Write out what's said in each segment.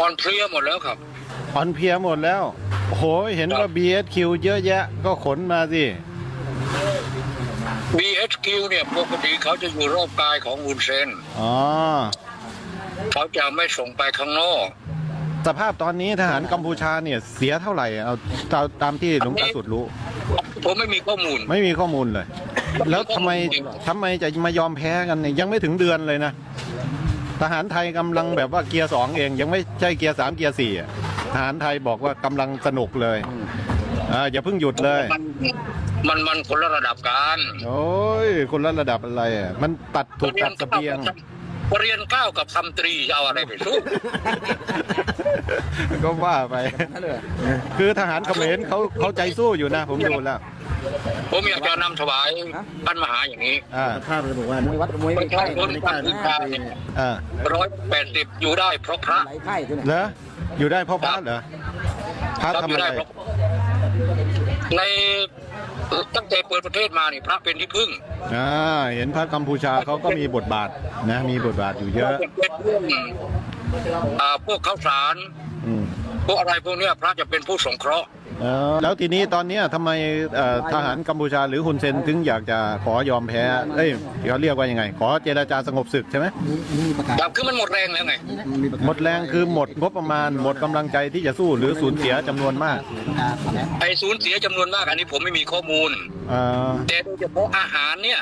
อ่อนเพลียหมดแล้วครับ อ่อนเพลียหมดแล้วโอ้โหเห็นว่า BSQ เยอะแยะ ก็ขนมาสิ BHQ เนี่ยปกติเขาจะอยู่รอบกายของวุนเซนอ๋อเขาจะไม่ส่งไปข้างนอก สภาพตอนนี้ทหารกัมพูชาเนี่ยเสียเท่าไหร่เอาตามตามที่หลวงตาสุดรู้ ผมไม่มีข้อมูล ไม่มีข้อมูลเลย แล้วทำไมทำไมจะมายอมแพ้กันเนี่ยยังไม่ถึงเดือนเลยนะ ทหารไทยกำลังแบบว่าเกียร์สองเอง ยังไม่ใช่เกียร์สามเกียร์สี่อะทหารไทยบอกว่ากำลังสนุกเลยอ่าอย่าเพิ่งหยุดเลย มันมันมันคนละระดับกันโอ้ยคนละระดับอะไรอะมันตัดถูกตัดเสเบียง เรียนเก้ากับทำตรีจะเอาอะไรไปสู้ก็ว่าไป คือทหารเขมรเขาเขาใจสู้อยู่นะ ผมดูแล้ว ผมอยากจะนำถวายท่านมหาอย่างนี้อ่าภาพเลยบอกว่ามวยวัดมวยประไม่ใช่ชาชนไม่กัใช่มพูชาเนี่ยอ่าร้อยแปดสิบอยู่ได้เพราะพระไหลไข่ตัวเนี่ยเหรออยู่ได้เพราะพระเหรอพระครับทำอยู่อะไรได้เพราะใน ตั้งแต่เปิดประเทศมานี่พระเป็นที่พึ่งอ่าเห็นพระกัมพูชาเขาก็มีบทบาทนะ มีบทบาทอยู่เยอะเป็นเรื่องอ่าพวกข้าวสาร อืม พวกอะไรพวกเนี้ยพระจะเป็นผู้สงเคราะห์เออ แล้วทีนี้ตอนเนี้ยทำไมเอ่อทหารกัมพูชาหรือฮุนเซนถึงอยากจะขอยอมแพ้ เอ้ยเขาเรียกว่ายังไง ขอเจรจาสงบศึกใช่ไหมมีมีประกาศดับคือมันหมดแรงแล้วไงมีประกาศหมดแรงคือหมดงบประมาณ หมดกำลังใจที่จะสู้หรือสูญเสียจำนวนมากประกาศแล้วไอ้สูญเสียจำนวนมากอันนี้ผมไม่มีข้อมูลเอ่อแต่โดยเฉพาะอาหารเนี่ย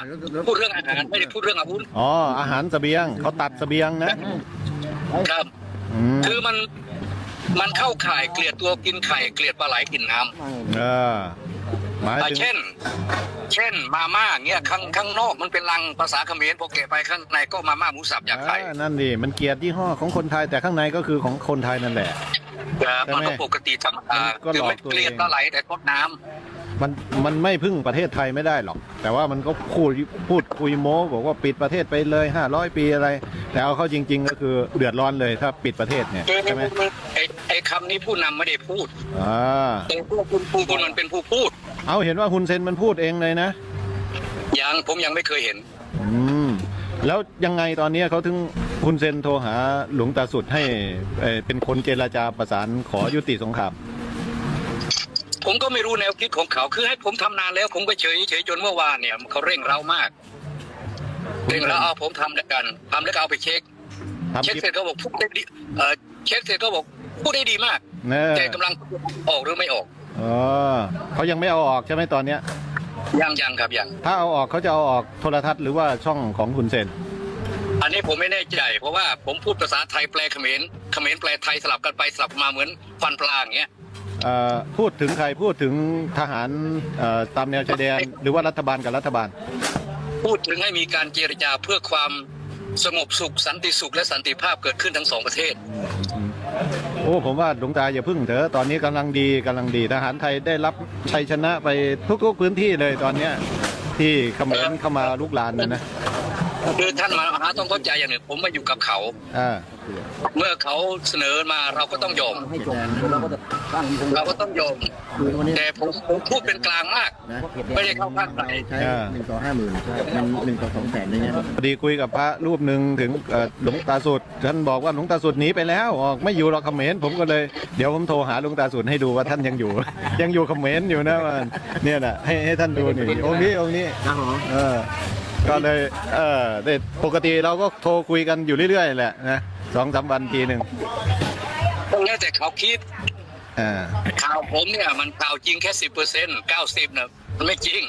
พูดเรื่องอาหารไม่ได้พูดเรื่องอาวุธ อ๋ออาหารเสบียงเขาตัดเสบียงนะครับอืมคือมัน มันเข้าข่ายเกลียดตัวกินไข่เกลียดปลาไหลกินน้ำเออหมายอ่าถึงเช่น เช่นมาม่าเงี้ยข้างข้างนอกมันเป็นลังภาษาเขมรพอแกะไปข้างในก็มาม่าหมูสับอยากไข่อ่านั่นดิมันเกียรติยี่ห้อของคนไทยแต่ข้างในก็คือของคนไทยนั่นแหละครับมันก็ปกติธรรมดาก็คือหลอกไม่ตัวเองเกลียดปลาไหลแต่ก็น้ำ มันมันไม่พึ่งประเทศไทยไม่ได้หรอก แต่ว่ามันก็พูดพูดคุยโม้บอกว่าปิดประเทศไปเลย500ปีอะไร แต่เอาเข้าจริง ๆ ก็คือเดือดร้อนเลยถ้าปิดประเทศเนี่ยคือใช่ไหมไอ้ไอ้คำนี้ผู้นำไม่ได้พูดอ่าแต่พวกคุณผู้คุณมันเป็นผู้พูด เอาเห็นว่าฮุนเซนมันพูดเองเลยนะยังผมยังไม่เคยเห็น อืมแล้วยังไงตอนนี้เขาถึงฮุนเซนโทรหาหลวงตาสุดให้เอ่อเป็นคนเจรจาประสานขอยุติสงคราม ผมก็ไม่รู้แนวคิดของเขา คือให้ผมทำนานแล้ว ผมก็เฉยเฉยจนเมื่อวานเนี่ยเขาเร่งเร้ามากเร่งเร้าเอาผมทำแล้วกันทำแล้วก็เอาไปเช็คทำเช็คคลิปเสร็จก็บอกพูดได้ดีเออเช็คเสร็จก็บอกพูดได้ดีมากเนอแต่กำลังออกหรือไม่ออกอ๋อเขายังไม่เอาออกใช่ไหมตอนเนี้ยยังยังครับยังถ้าเอาออกเขาจะเอาออกโทรทัศน์หรือว่าช่องของคุณเซนอันนี้ผมไม่แน่ใจ เพราะว่าผมพูดภาษาไทยแปลเขมรเขมรแปลไทยสลับกันไปสลับมาเหมือนฟันปลาอย่างเงี้ยเอ่อ พูดถึงใครพูดถึงทหารเอ่อตามแนวชายแดน หรือว่ารัฐบาลกับรัฐบาล พูดถึงให้มีการเจรจาเพื่อความสงบสุขสันติสุขและสันติภาพเกิดขึ้นทั้งสองประเทศ โอ้ผมว่าหลวงตาอย่าพึ่งเถอะตอนนี้กำลังดีกำลังดีทหารไทยได้รับชัยชนะไปทุกๆพื้นที่เลยตอนเนี้ยที่เขมรเข้ามาลุกลานนะนะ คือท่านมหาต้องเข้าใจอย่างหนึ่งผมมาอยู่กับเขา อ่าเมื่อเขาเสนอมาเราก็ต้องยอมให้จบเราก็จะตั้งวงเราก็ต้องยอมคือวันนี้แต่ผมผมพูดเป็นกลางมาก นะไม่ได้เข้าข้างใครใช้หนึ่งต่อห้าหมื่นมันหนึ่งต่อสองแสนอย่างเงี้ยพอดีคุยกับพระรูปหนึ่งถึงเอ่อหลวงตาสุดท่านบอกว่าหลวงตาสุดหนีไปแล้วออกไม่อยู่หรอกเขมรผมก็เลยเดี๋ยวผมโทรหาหลวงตาสุดให้ดูว่าท่านยังอยู่ ยังอยู่เขมรอยู่นะมันเนี่ยนะให้ให้ท่านดูนี่องค์นี้องค์นี้ ครับผมเออ ก็เลยเออได้ปกติเราก็โทรคุยกันอยู่เรื่อยๆแหละนะสองสามวันทีหนึ่งก็แล้วแต่เขาคิดอ่าข่าวผมเนี่ย มันข่าวจริงแค่สิบเปอร์เซ็นต์เก้าสิบนะมันไม่จริง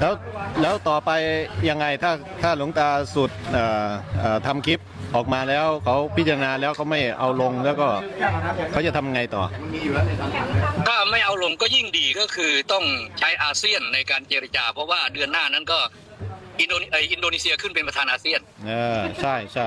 แล้วแล้วต่อไปยังไงถ้าถ้าหลวงตาสุดเอ่อเอ่อทำคลิป ออกมาแล้วเขาพิจารณาแล้วเขาไม่เอาลงแล้วก็เขาจะทำไงต่อ ถ้าไม่เอาลงก็ยิ่งดีก็คือต้องใช้อาเซียนในการเจรจา เพราะว่าเดือนหน้านั้นก็อินโดนีเอ่ออินโดนีเซียขึ้นเป็นประธานอาเซียน เออ ใช่ใช่